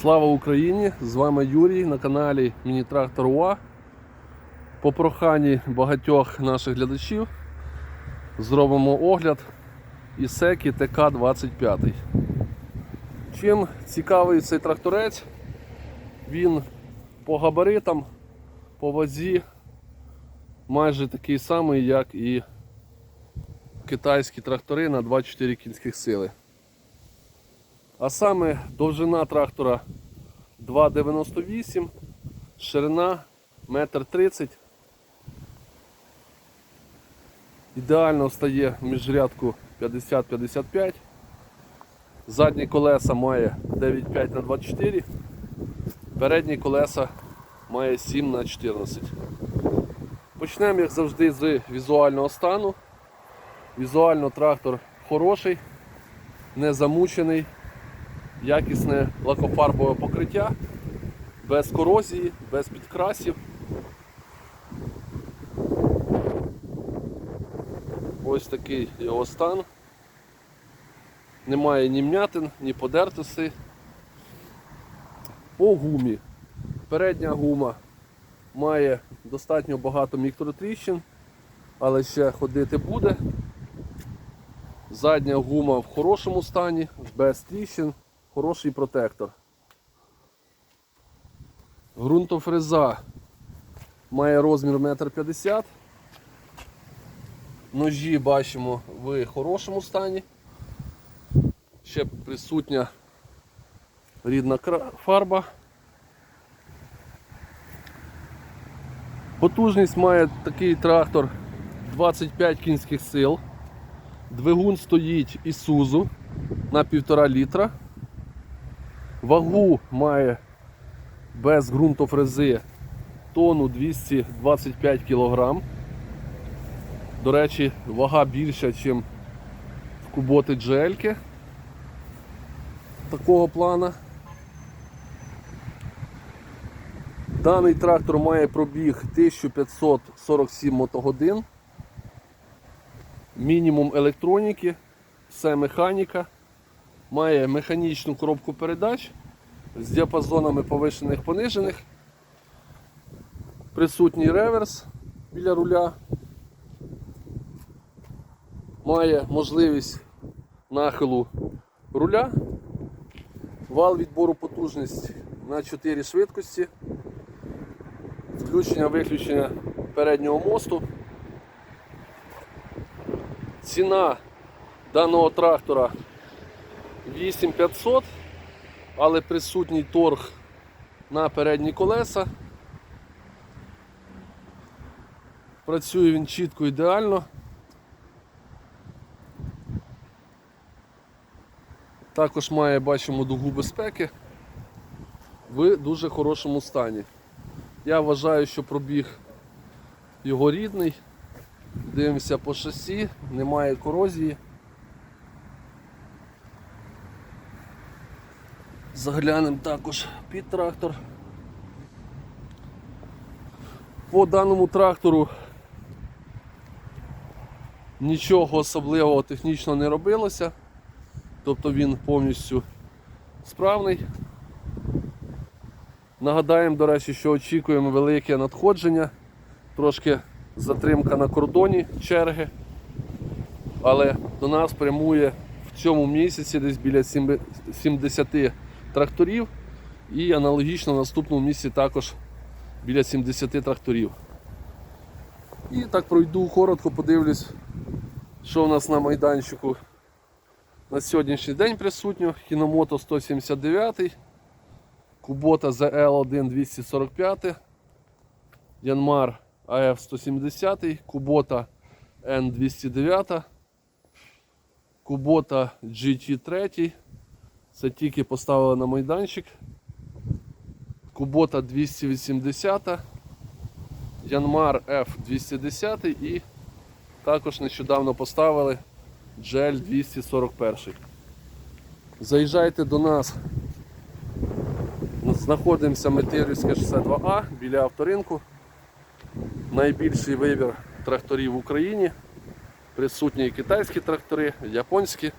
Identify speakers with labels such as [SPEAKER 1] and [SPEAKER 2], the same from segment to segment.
[SPEAKER 1] Слава Україні! З вами Юрій на каналі Міні-Трактор УА. По проханні багатьох наших глядачів зробимо огляд Ісекі ТК-25. Чим цікавий цей тракторець? Він по габаритам, по вазі майже такий самий, як і китайські трактори на 24 кінських сили. А саме довжина трактора 2,98, ширина 1,30 м. Ідеально стає міжрядку 50-55. Задні колеса має 9,5 на 24 передні колеса має 7 на 14 Почнемо, як завжди, з візуального стану. Візуально трактор хороший, не замучений якісне лакофарбове покриття, без корозії, без підкрасів. Ось такий його стан. Немає ні м'ятин, ні подертоси. По гумі. Передня гума має достатньо багато мікротріщин, але ще ходити буде. Задня гума в хорошому стані, без тріщин хороший протектор. Грунтофреза має розмір 1,50 м. Ножі бачимо в хорошому стані. Ще присутня рідна фарба. Потужність має такий трактор 25 кінських сил. Двигун стоїть Ісузу на 1,5 літра. Вагу має без ґрунтофрези тонну 225 кг. До речі, вага більша, ніж в куботи джельки такого плана. Даний трактор має пробіг 1547 мотогодин. Мінімум електроніки, все механіка. Має механічну коробку передач з діапазонами повишених понижених. Присутній реверс біля руля. Має можливість нахилу руля, вал відбору потужності на 4 швидкості, включення-виключення переднього мосту. Ціна даного трактора 8500, але присутній торг на передні колеса. Працює він чітко ідеально. Також має, бачимо, дугу безпеки в дуже хорошому стані. Я вважаю, що пробіг його рідний. Дивимося по шасі, немає корозії. Заглянемо також під трактор. По даному трактору нічого особливого технічно не робилося, тобто він повністю справний. Нагадаємо, до речі, що очікуємо велике надходження, трошки затримка на кордоні черги, але до нас прямує в цьому місяці десь біля 70 тракторів і аналогічно в наступному місці також біля 70 тракторів. І так пройду коротко, подивлюсь, що у нас на майданчику на сьогоднішній день присутньо. Хіномото 179, Кубота ZL1 245, Янмар АФ 170, Кубота N209, Кубота GT3. Це тільки поставили на майданчик. Кубота 280, Янмар F210 і також нещодавно поставили GL 241. Заїжджайте до нас. Знаходимося Метирівське 62А біля авторинку. Найбільший вибір тракторів в Україні. Присутні китайські трактори, японські,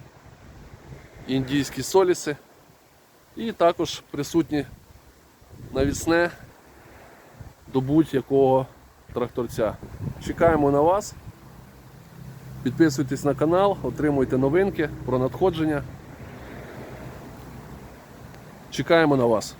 [SPEAKER 1] індійські соліси. І також присутні навісне до будь-якого тракторця. Чекаємо на вас. Підписуйтесь на канал, отримуйте новинки про надходження. Чекаємо на вас.